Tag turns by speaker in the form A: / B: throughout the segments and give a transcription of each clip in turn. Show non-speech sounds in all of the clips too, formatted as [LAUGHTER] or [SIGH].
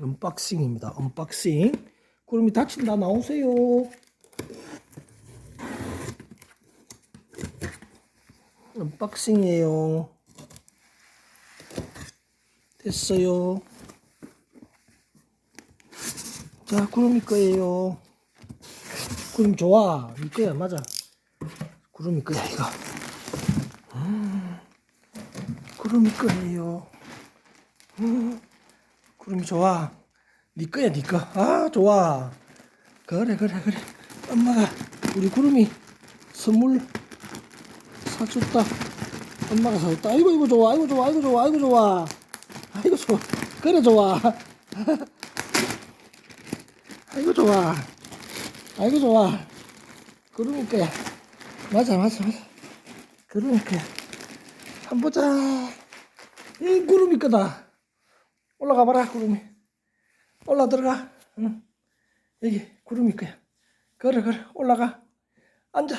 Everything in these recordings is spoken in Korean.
A: 언박싱입니다. 언박싱. 구름이 다친다 나오세요. 언박싱이에요. 됐어요. 자, 구름이 거예요. 구름 좋아. 이 거야, 맞아. 구름이 거야, 이거. 음, 구름이 거예요. 음, 구름이 좋아. 니 거야, 니 거. 아, 좋아. 그래, 그래, 그래. 엄마가 우리 구름이 선물 사줬다. 엄마가 사줬다. 아이고, 이거 좋아, 아이고, 좋아, 아이고, 좋아, 아이고, 좋아. 아이고, 좋아. 그래, 좋아. [LAUGHS] 아이고, 좋아. 아이고, 좋아. 구름이 거야. 맞아, 맞아, 맞아. 구름이 거야. 한번 보자. 응, 구름이 거다. 올라가 봐라, 구름이. 올라 들어가. 응. 여기 구름이 거야. 그래, 그래. 올라가. 앉아.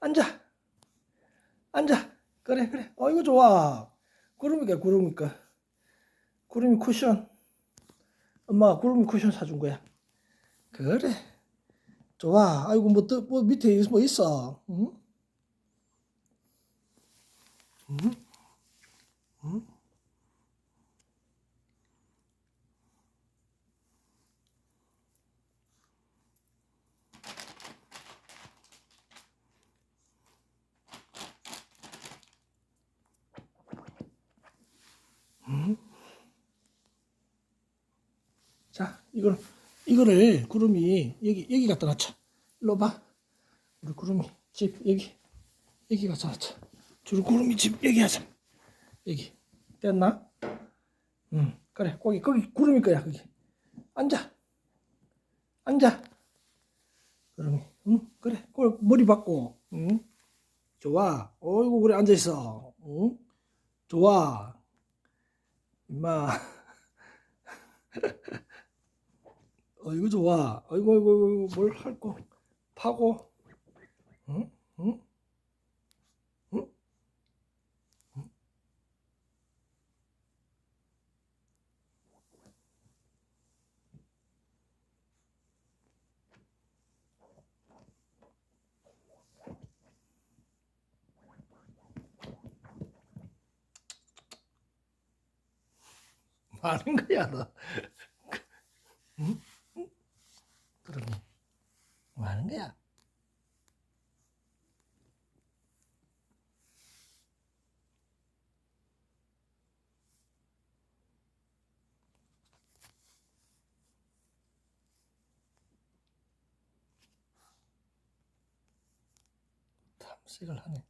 A: 앉아. 앉아. 그래, 그래. 어이구, 좋아. 구름이 거야, 구름이 거. 구름이 쿠션. 엄마가 구름이 쿠션 사준 거야. 그래. 좋아. 아이고, 뭐, 또, 뭐 밑에 뭐 있어. 응? 응? 응? 자, 이걸 이거를 구름이 여기 여기 갖다 놨자. 일로 봐. 우리 구름이 집 여기 여기 갖다 놨자. 주로 구름이 집 여기 하자. 여기 됐나? 응, 그래. 거기 거기 구름이 거야 거기. 앉아. 앉아. 구름이. 응, 그래. 꼴 머리 받고. 응. 좋아. 어이구 그래 앉아 있어. 응. 좋아. 임마. [LAUGHS] 어이구 좋아. 어이구 어이구 어이구 뭘할거 파고. 응? 응? 응? 뭐 하는 거야 너? [LAUGHS] 응? 응? 그러니 뭐 하는 거야? 탐색을 하네.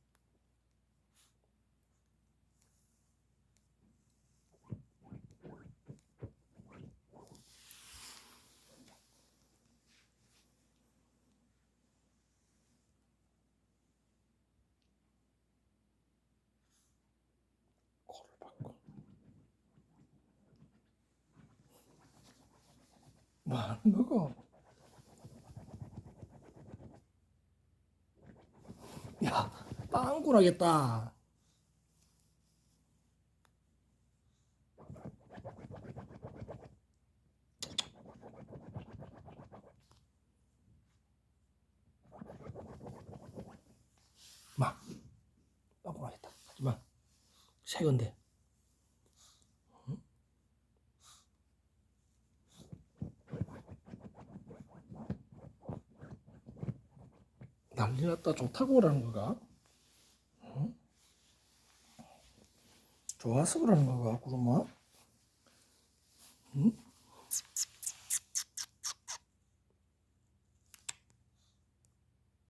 A: 뭐 하는? 야, 빵꾸 나겠다. 마, 빵꾸 나겠다. 하지마. 새 건데. 난리 났다. 좋다고 그러는 거가? 응? 좋아서 그러는 거가? 응?